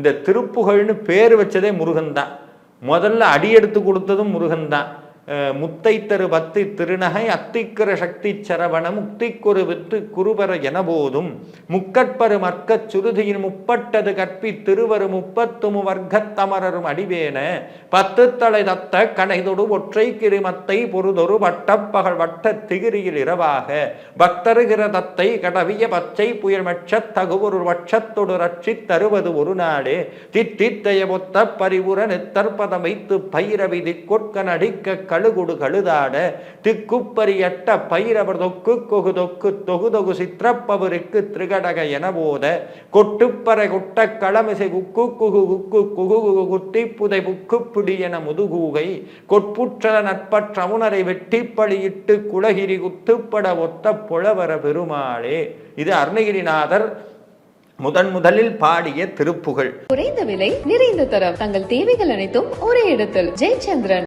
இந்த திருப்புகழ்னு பேர் வச்சதே முருகன் தான். முதல்ல அடி எடுத்து கொடுத்ததும் முருகன் தான். முத்தை தரு பத்து திருநகை அத்திக்கிற சக்தி சரவண முக்திக்குரு வித்து குருபர எனபோதும். முக்கட்பரு மர்க்கச் சுருதியின் முப்பட்டது கற்பி திருவரு முப்பத்துமு வர்க்கத்தமரரும் அடிவேன. பத்து தலை தத்த கனைதொடு ஒற்றை கிருமத்தை பொருதொரு வட்டப்பகல் வட்ட திகிரியில் இரவாக. பக்தருகிற தத்தை கடவிய பச்சை புயல் மெச்சத் தகுவொரு வட்சத்தொடு ரட்சித் தருவது ஒரு நாடே. தித்தித்தய பொத்த பரிவுர நித்தற்பதம் வைத்து பைரவி திக்கொட்கன் அடிக்க கழுகுடு கழுதாட திக்குப்பரியட்ட பைரவர் தொக்கு கொகு தொக்கு தொகுதொகு சித்திரப்பவருக்கு திரிகடக என போத கொட்டுப்பறை குட்ட களமிசை குக்கு குகு குக்கு குகு குகு குத்தி புதை புக்கு பிடி என முதுகூகை கொட்புற்றல நட்பற்றமுனரை வெட்டிப்பழியிட்டு குலகிரி குத்துப்பட ஒத்த புலவர பெருமாளே. இது அருணகிரிநாதர் முதன் முதலில் பாடிய திருப்புகழ். குறைந்த விலை நிறைந்த தரம். தங்கள் தேவைகள் அனைத்தும் ஒரே இடத்தில். ஜெயச்சந்திரன்.